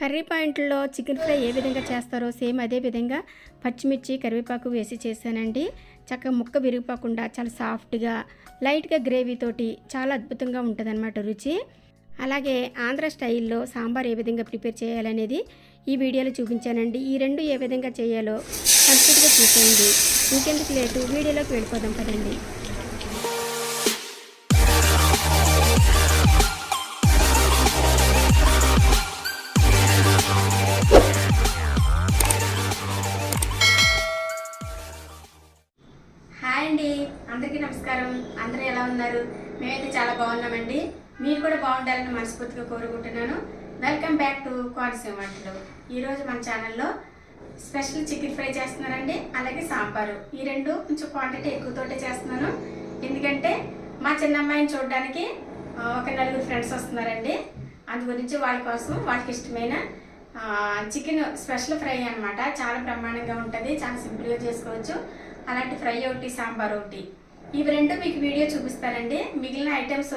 Curry పాయింట్లో chicken fry ఏ విధంగా చేస్తారో సేమ్ అదే విధంగా పచ్చిమిర్చి కరివేపాకు వేసి చేశానండి. చక్కగా ముక్క విరిగిపోకుండా చాలా సాఫ్ట్గా లైట్గా గ్రేవీతోటి చాలా అద్భుతంగా ఉంటుందన్నమాట రుచి. అలాగే ఆంధ్ర స్టైల్లో సాంబార్ ఏ విధంగా ప్రిపేర్ చేయాలనేది ఈ వీడియోలో చూపించానండి. ఈ రెండు ఏ విధంగా చేయాలో కంప్లీట్గా చూసేయండి. ఇంకెందుకు లేటు? వీడియోలోకి వెళ్ళిపోదాం కదండి అందరికీ నమస్కారం. అందరూ ఎలా ఉన్నారు? మేమైతే చాలా బాగున్నామండి. మీరు కూడా బాగుండాలని మనస్ఫూర్తిగా కోరుకుంటున్నాను. వెల్కమ్ బ్యాక్ టు కోనసీమ వంటలు. ఈరోజు మన ఛానల్లో స్పెషల్ చికెన్ ఫ్రై చేస్తున్నానండి అలాగే సాంబారు. ఈ రెండు కొంచెం క్వాంటిటీ ఎక్కువతోటే చేస్తున్నాను. ఎందుకంటే మా చిన్న అమ్మాయిని చూడడానికి ఒక నలుగురు ఫ్రెండ్స్ వస్తున్నారండి. అందు గురించి వాళ్ళ కోసం వాళ్ళకి ఇష్టమైన చికెన్ స్పెషల్ ఫ్రై అనమాట చాలా బ్రహ్మాండంగా ఉంటుంది. చాలా సింపుల్గా చేసుకోవచ్చు. అలాంటి ఫ్రై ఒకటి సాంబార్ ఒకటి. ఇవి రెండు మీకు వీడియో చూపిస్తానండి. మిగిలిన ఐటమ్స్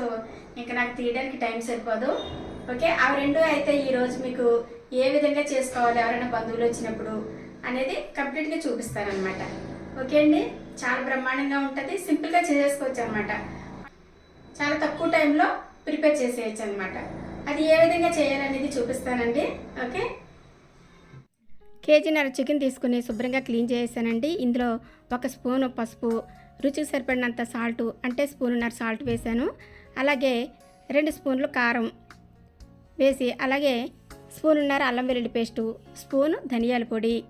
ఇంకా నాకు తీయడానికి టైం సరిపోదు. ఓకే ఆ రెండు అయితే ఈరోజు మీకు ఏ విధంగా చేసుకోవాలి ఎవరైనా బంధువులు వచ్చినప్పుడు అనేది కంప్లీట్గా చూపిస్తానమాట ఓకే అండి? చాలా బ్రహ్మాండంగా ఉంటుంది. సింపుల్గా చేసేసుకోవచ్చు అనమాట చాలా తక్కువ టైంలో ప్రిపేర్ చేసేయచ్చు అనమాట అది ఏ విధంగా చేయాలనేది చూపిస్తానండి. ఓకే కేజీన్నర చికెన్ తీసుకుని శుభ్రంగా క్లీన్ చేసానండి ఇందులో ఒక స్పూను పసుపు రుచికి సరిపడినంత సాల్ట్ అంటే స్పూనున్నర సాల్ట్ వేసాను. అలాగే రెండు స్పూన్లు కారం వేసి అలాగే స్పూనున్నర అల్లం వెల్లుల్లి పేస్టు స్పూను ధనియాల పొడి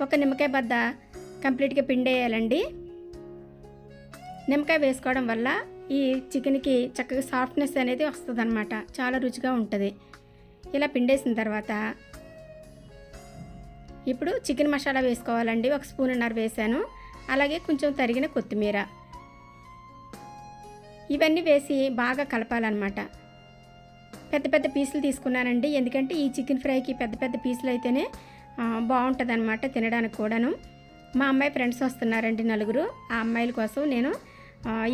ఒక నిమ్మకాయ బద్ద కంప్లీట్గా పిండేయాలండి. నిమ్మకాయ వేసుకోవడం వల్ల ఈ చికెన్కి చక్కగా సాఫ్ట్నెస్ అనేది వస్తుంది చాలా రుచిగా ఉంటుంది. ఇలా పిండేసిన తర్వాత ఇప్పుడు చికెన్ మసాలా వేసుకోవాలండి ఒక స్పూన్ ఉన్నారు వేసాను. అలాగే కొంచెం తరిగిన కొత్తిమీర. ఇవన్నీ వేసి బాగా కలపాలన్నమాట. పెద్ద పెద్ద పీసులు తీసుకున్నానండి. ఎందుకంటే ఈ చికెన్ ఫ్రైకి పెద్ద పెద్ద పీసులు అయితేనే బాగుంటుంది అనమాట తినడానికి కూడాను. మా అమ్మాయి ఫ్రెండ్స్ వస్తున్నారండి నలుగురు. ఆ అమ్మాయిల కోసం నేను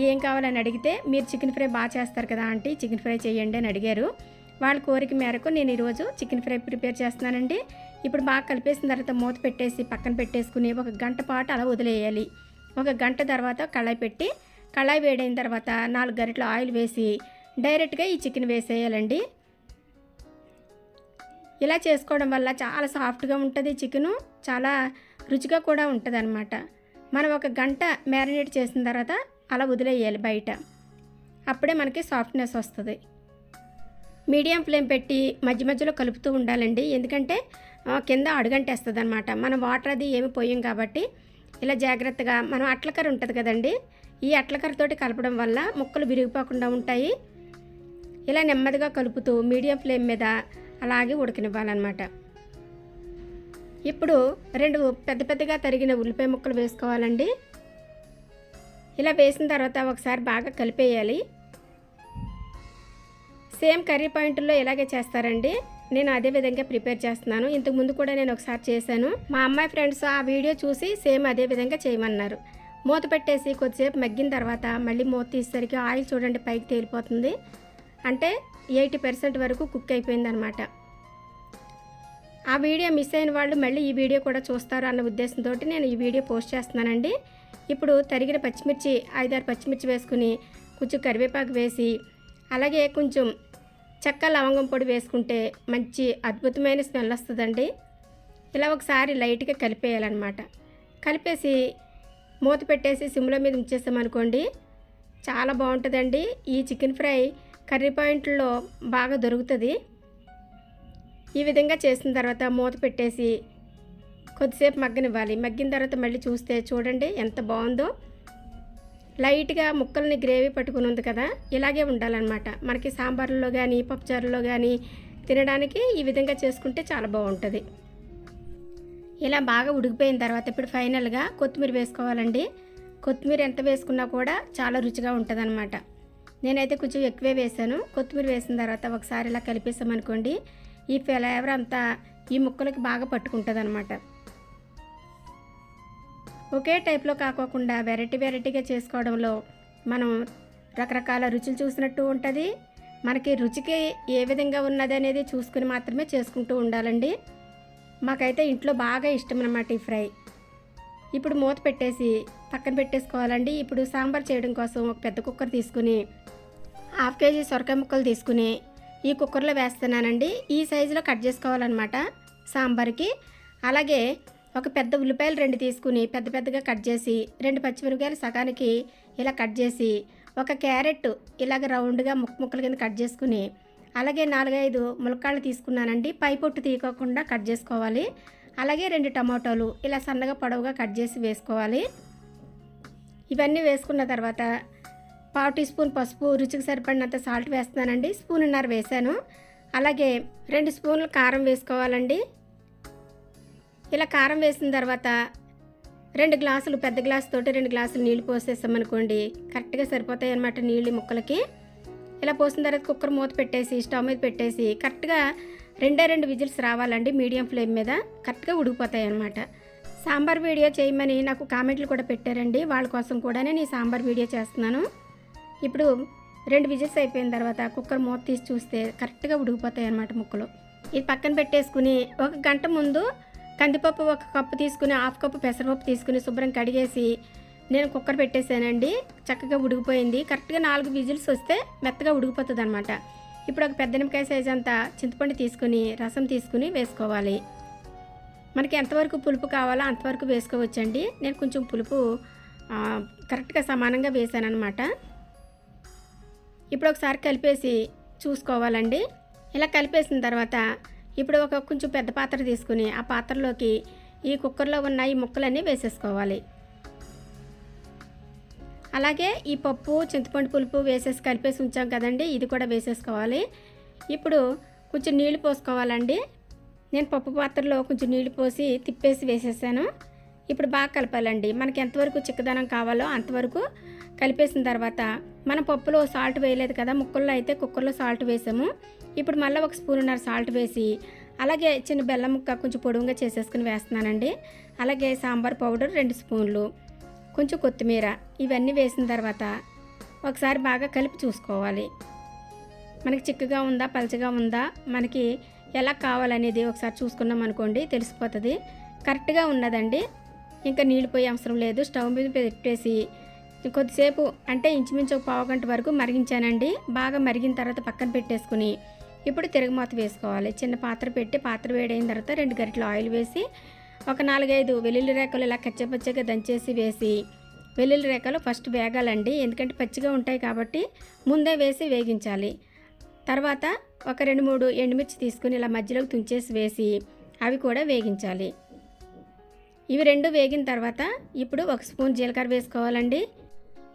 ఏం కావాలని అడిగితే మీరు చికెన్ ఫ్రై బాగా చేస్తారు కదా ఆంటీ చికెన్ ఫ్రై చేయండి అని అడిగారు. వాళ్ళ కోరిక మేరకు నేను ఈరోజు చికెన్ ఫ్రై ప్రిపేర్ చేస్తున్నానండి. ఇప్పుడు బాగా కలిపేసిన తర్వాత మూత పెట్టేసి పక్కన పెట్టేసుకుని ఒక గంట పాటు అలా వదిలేయాలి. ఒక గంట తర్వాత కళాయి పెట్టి కళాయి వేడైన తర్వాత నాలుగు గరిటలు ఆయిల్ వేసి డైరెక్ట్గా ఈ చికెన్ వేసేయాలండి. ఇలా చేసుకోవడం వల్ల చాలా సాఫ్ట్గా ఉంటుంది చికెను. చాలా రుచిగా కూడా ఉంటుంది అనమాట మనం ఒక గంట మ్యారినేట్ చేసిన తర్వాత అలా వదిలేయాలి బయట. అప్పుడే మనకి సాఫ్ట్నెస్ వస్తుంది. మీడియం ఫ్లేమ్ పెట్టి మధ్య మధ్యలో కలుపుతూ ఉండాలండి. ఎందుకంటే కింద అడుగంటేస్తుంది అనమాట మనం వాటర్ అది ఏమి పోయాం కాబట్టి ఇలా జాగ్రత్తగా మనం అట్లకర్ర ఉంటుంది కదండి. ఈ అట్లకర్రతోటి కలపడం వల్ల ముక్కలు విరిగిపోకుండా ఉంటాయి. ఇలా నెమ్మదిగా కలుపుతూ మీడియం ఫ్లేమ్ మీద అలాగే ఉడకనివ్వాలన్నమాట. ఇప్పుడు రెండు పెద్ద పెద్దగా తరిగిన ఉల్లిపాయ ముక్కలు వేసుకోవాలండి. ఇలా వేసిన తర్వాత ఒకసారి బాగా కలిపేయాలి. సేమ్ కర్రీ పాయింట్లో ఇలాగే చేస్తారండి. నేను అదే విధంగా ప్రిపేర్ చేస్తున్నాను. ఇంతకు ముందు కూడా నేను ఒకసారి చేశాను. మా అమ్మాయి ఫ్రెండ్స్ ఆ వీడియో చూసి సేమ్ అదే విధంగా చేయమన్నారు. మూత పెట్టేసి కొద్దిసేపు మగ్గిన తర్వాత మళ్ళీ మూత తీసేసరికి ఆయిల్ చూడండి పైకి తేలిపోతుంది. అంటే ఎయిటీ పర్సెంట్ వరకు కుక్ అయిపోయిందనమాట. ఆ వీడియో మిస్ అయిన వాళ్ళు మళ్ళీ ఈ వీడియో కూడా చూస్తారు అన్న ఉద్దేశంతో నేను ఈ వీడియో పోస్ట్ చేస్తున్నానండి. ఇప్పుడు తరిగిన పచ్చిమిర్చి ఐదారు పచ్చిమిర్చి వేసుకుని కొంచెం కరివేపాకు వేసి అలాగే కొంచెం చెక్క లవంగం పొడి వేసుకుంటే మంచి అద్భుతమైన స్మెల్ వస్తుందండి. ఇలా ఒకసారి లైట్గా కలిపేయాలన్నమాట. కలిపేసి మూత పెట్టేసి సిమ్లో మీద ఉంచేసామనుకోండి చాలా బాగుంటుందండి. ఈ చికెన్ ఫ్రై కర్రీ పాయింట్లో బాగా దొరుకుతుంది. ఈ విధంగా చేసిన తర్వాత మూత పెట్టేసి కొద్దిసేపు మగ్గనివ్వాలి. మగ్గిన తర్వాత మళ్ళీ చూస్తే చూడండి ఎంత బాగుందో. లైట్గా ముక్కల్ని గ్రేవీ పట్టుకుని ఉంది కదా ఇలాగే ఉండాలన్నమాట. మనకి సాంబార్లో కానీ పప్పుచారులో కానీ తినడానికి ఈ విధంగా చేసుకుంటే చాలా బాగుంటుంది. ఇలా బాగా ఉడికిపోయిన తర్వాత ఇప్పుడు ఫైనల్గా కొత్తిమీర వేసుకోవాలండి. కొత్తిమీర ఎంత వేసుకున్నా కూడా చాలా రుచిగా ఉంటుందన్నమాట. నేనైతే కొంచెం ఎక్కువే వేసాను. కొత్తిమీర వేసిన తర్వాత ఒకసారి ఇలా కలిపేసామనుకోండి ఈ ఫ్లేవర్ అంతా ఈ ముక్కలకి బాగా పట్టుకుంటుంది అనమాట ఒకే టైప్లో కాకోకుండా వెరైటీ వెరైటీగా చేసుకోవడంలో మనం రకరకాల రుచులు చూసినట్టు ఉంటుంది. మనకి రుచికి ఏ విధంగా ఉన్నది అనేది చూసుకుని మాత్రమే చేసుకుంటూ ఉండాలండి. మాకైతే ఇంట్లో బాగా ఇష్టం అన్నమాట ఈ ఫ్రై. ఇప్పుడు మూత పెట్టేసి పక్కన పెట్టేసుకోవాలండి. ఇప్పుడు సాంబార్ చేయడం కోసం ఒక పెద్ద కుక్కర్ తీసుకుని హాఫ్ కేజీ సొరకాయ ముక్కలు తీసుకుని ఈ కుక్కర్లో వేస్తున్నానండి. ఈ సైజులో కట్ చేసుకోవాలన్నమాట సాంబార్కి. అలాగే ఒక పెద్ద ఉల్లిపాయలు రెండు తీసుకుని పెద్ద పెద్దగా కట్ చేసి రెండు పచ్చిమిరపకాయలు సగానికి ఇలా కట్ చేసి ఒక క్యారెట్ ఇలాగ రౌండ్గా ముక్క ముక్కల కింద కట్ చేసుకుని అలాగే నాలుగైదు ములక్కాళ్ళు తీసుకున్నానండి. పై పొట్టు తీయకోకుండా కట్ చేసుకోవాలి. అలాగే రెండు టమాటోలు ఇలా సన్నగా పొడవుగా కట్ చేసి వేసుకోవాలి. ఇవన్నీ వేసుకున్న తర్వాత పావు టీ స్పూన్ పసుపు రుచికి సరిపడినంత సాల్ట్ వేస్తున్నానండి. స్పూన్ ఉన్నారు వేసాను. అలాగే రెండు స్పూన్లు కారం వేసుకోవాలండి. ఇలా కారం వేసిన తర్వాత రెండు గ్లాసులు పెద్ద గ్లాసు తోటి రెండు గ్లాసులు నీళ్ళు పోసేసామనుకోండి కరెక్ట్గా సరిపోతాయి అన్నమాట నీళ్ళు ముక్కలకి. ఇలా పోసిన తర్వాత కుక్కర్ మూత పెట్టేసి స్టవ్ మీద పెట్టేసి కరెక్ట్గా రెండే రెండు విజిల్స్ రావాలండి మీడియం ఫ్లేమ్ మీద కరెక్ట్గా ఉడికిపోతాయి అన్నమాట. సాంబార్ వీడియో చేయమని నాకు కామెంట్లు కూడా పెట్టారండి వాళ్ళ కోసం కూడా నేను ఈ సాంబార్ వీడియో చేస్తున్నాను. ఇప్పుడు రెండు విజిల్స్ అయిపోయిన తర్వాత కుక్కర్ మూత తీసి చూస్తే కరెక్ట్గా ఉడికిపోతాయి అన్నమాట ముక్కలు. ఇది పక్కన పెట్టేసుకుని ఒక గంట ముందు కందిపప్పు ఒక కప్పు తీసుకుని హాఫ్ కప్పు పెసరపప్పు తీసుకుని శుభ్రం కడిగేసి నేను కుక్కర్ పెట్టేశానండి చక్కగా ఉడికిపోయింది. కరెక్ట్గా నాలుగు విజిల్స్ వస్తే మెత్తగా ఉడికిపోతుంది అనమాట ఇప్పుడు ఒక పెద్ద నిమ్మకాయ సైజ్ అంతా చింతపండు తీసుకుని రసం తీసుకుని వేసుకోవాలి. మనకి ఎంతవరకు పులుపు కావాలో అంతవరకు వేసుకోవచ్చండి. నేను కొంచెం పులుపు కరెక్ట్గా సమానంగా వేసాను అనమాట ఇప్పుడు ఒకసారి కలిపేసి చూసుకోవాలండి. ఇలా కలిపేసిన తర్వాత ఇప్పుడు ఒక కొంచెం పెద్ద పాత్ర తీసుకుని ఆ పాత్రలోకి ఈ కుక్కర్లో ఉన్న ఈ ముక్కలన్నీ వేసేసుకోవాలి. అలాగే ఈ పప్పు చింతపండు పులుపు వేసేసి కలిపేసి ఉంచాం కదండి ఇది కూడా వేసేసుకోవాలి. ఇప్పుడు కొంచెం నీళ్ళు పోసుకోవాలండి. నేను పప్పు పాత్రలో కొంచెం నీళ్ళు పోసి తిప్పేసి వేసేసాను. ఇప్పుడు బాగా కలపాలండి. మనకి ఎంతవరకు చిక్కదనం కావాలో అంతవరకు కలిపేసిన తర్వాత మన పప్పులో సాల్ట్ వేయలేదు కదా ముక్కల్లో అయితే కుక్కర్లో సాల్ట్ వేసాము. ఇప్పుడు మళ్ళీ ఒక స్పూన్నర సాల్ట్ వేసి అలాగే చిన్న బెల్లం ముక్క కొంచెం పొడవుగా చేసేసుకుని వేస్తున్నానండి. అలాగే సాంబార్ పౌడర్ రెండు స్పూన్లు కొంచెం కొత్తిమీర ఇవన్నీ వేసిన తర్వాత ఒకసారి బాగా కలిపి చూసుకోవాలి. మనకి చిక్కగా ఉందా పలచగా ఉందా మనకి ఎలా కావాలనేది ఒకసారి చూసుకున్నాం అనుకోండి తెలిసిపోతుంది. కరెక్ట్గా ఉన్నదండి. ఇంకా నీళ్ళు పోయే అవసరం లేదు. స్టవ్ మీద పెట్టేసి కొద్దిసేపు అంటే ఇంచుమించు ఒక పావు గంట వరకు మరిగించానండి. బాగా మరిగిన తర్వాత పక్కన పెట్టేసుకుని ఇప్పుడు తిరగమాత వేసుకోవాలి. చిన్న పాత్ర పెట్టి పాత్ర వేడైన తర్వాత రెండు గరిటలు ఆయిల్ వేసి ఒక నాలుగైదు వెల్లుల్లి రేఖలు ఇలా కచ్చపచ్చగా దంచేసి వేసి వెల్లుల్లి రేఖలు ఫస్ట్ వేగాలండి. ఎందుకంటే పచ్చిగా ఉంటాయి కాబట్టి ముందే వేసి వేగించాలి. తర్వాత ఒక రెండు మూడు ఎండుమిర్చి తీసుకుని ఇలా మధ్యలోకి తుంచేసి వేసి అవి కూడా వేగించాలి. ఇవి రెండు వేగిన తర్వాత ఇప్పుడు ఒక స్పూన్ జీలకర్ర వేసుకోవాలండి.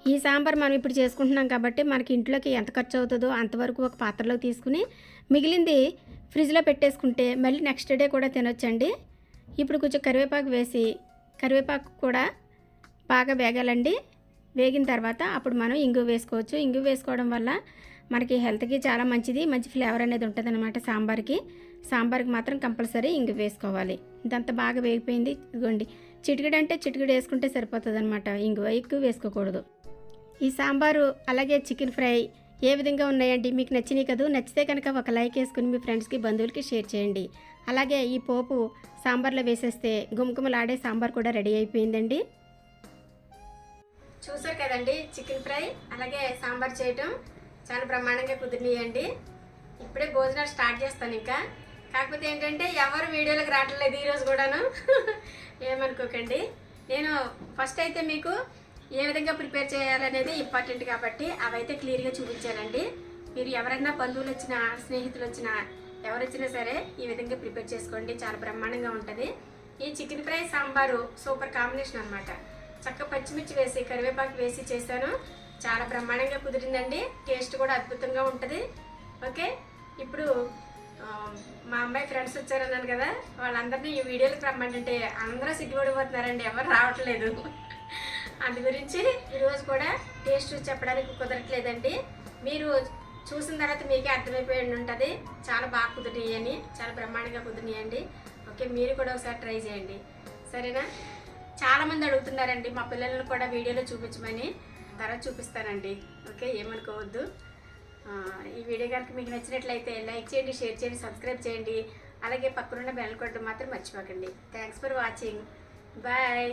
ఈ సాంబార్ మనం ఇప్పుడు చేసుకుంటున్నాం కాబట్టి మనకి ఇంట్లోకి ఎంత ఖర్చు అవుతుందో అంతవరకు ఒక పాత్రలో తీసుకుని మిగిలింది ఫ్రిడ్జ్లో పెట్టేసుకుంటే మళ్ళీ నెక్స్ట్ డే కూడా తినొచ్చండి. ఇప్పుడు కొంచెం కరివేపాకు వేసి కరివేపాకు కూడా బాగా వేగాలండి. వేగిన తర్వాత అప్పుడు మనం ఇంగు వేసుకోవచ్చు. ఇంగు వేసుకోవడం వల్ల మనకి హెల్త్కి చాలా మంచిది. మంచి ఫ్లేవర్ అనేది ఉంటుంది అనమాట సాంబార్కి. సాంబార్కి మాత్రం కంపల్సరీ ఇంగు వేసుకోవాలి. ఇదంతా బాగా వేగిపోయింది. ఇదిగోండి. చిటికెడు అంటే చిటికెడు వేసుకుంటే సరిపోతుంది అనమాట ఇంగు ఎక్కువ వేసుకోకూడదు. ఈ సాంబారు అలాగే చికెన్ ఫ్రై ఏ విధంగా ఉన్నాయండి? మీకు నచ్చినాయి కదూ? నచ్చితే కనుక ఒక లైక్ వేసుకుని మీ ఫ్రెండ్స్కి బంధువులకి షేర్ చేయండి. అలాగే ఈ పోపు సాంబార్లో వేసేస్తే గుమగుమలాడే సాంబార్ కూడా రెడీ అయిపోయిందండి. చూసారు కదండి చికెన్ ఫ్రై అలాగే సాంబార్ చేయటం చాలా బ్రహ్మాండంగా కుదిరినాయండి. ఇప్పుడే భోజనాలు స్టార్ట్ చేస్తాను ఇంకా. కాకపోతే ఏంటంటే ఎవరు వీడియోలకు రావట్లేదు ఈరోజు కూడాను. ఏమనుకోకండి. నేను ఫస్ట్ అయితే మీకు ఏ విధంగా ప్రిపేర్ చేయాలనేది ఇంపార్టెంట్ కాబట్టి అవైతే క్లియర్గా చూపించానండి. మీరు ఎవరైనా బంధువులు వచ్చినా స్నేహితులు వచ్చినా ఎవరు వచ్చినా సరే ఈ విధంగా ప్రిపేర్ చేసుకోండి. చాలా బ్రహ్మాండంగా ఉంటుంది. ఈ chicken fry sambar super combination అనమాట చక్క పచ్చిమిర్చి వేసి కరివేపాకు వేసి చేశాను. చాలా బ్రహ్మాండంగా కుదిరిందండి. టేస్ట్ కూడా అద్భుతంగా ఉంటుంది. ఓకే? ఇప్పుడు మా అమ్మాయి ఫ్రెండ్స్ వచ్చారన్నాను కదా వాళ్ళందరినీ ఈ వీడియోలకు రమ్మంటే అందరూ సిగ్గుపడిపోతున్నారండి. ఎవరు రావట్లేదు. అందు గురించి ఈరోజు కూడా టేస్ట్ చెప్పడానికి కుదరట్లేదండి. మీరు చూసిన తర్వాత మీకే అర్థమైపోయి ఉంటుంది. చాలా బాగా కుదిరినాయి అని చాలా బ్రహ్మాండంగా కుదిరినాయండి ఓకే మీరు కూడా ఒకసారి ట్రై చేయండి. సరేనా? చాలామంది అడుగుతున్నారండి మా పిల్లలను కూడా వీడియోలో చూపించమని. తర్వాత చూపిస్తానండి. ఓకే ఏమనుకోవద్దు. ఈ వీడియో కనుక మీకు నచ్చినట్లయితే లైక్ చేయండి షేర్ చేయండి సబ్స్క్రైబ్ చేయండి. అలాగే పక్కనున్న బెల్ కొట్టడం మాత్రం మర్చిపోకండి. Thanks for watching. బాయ్.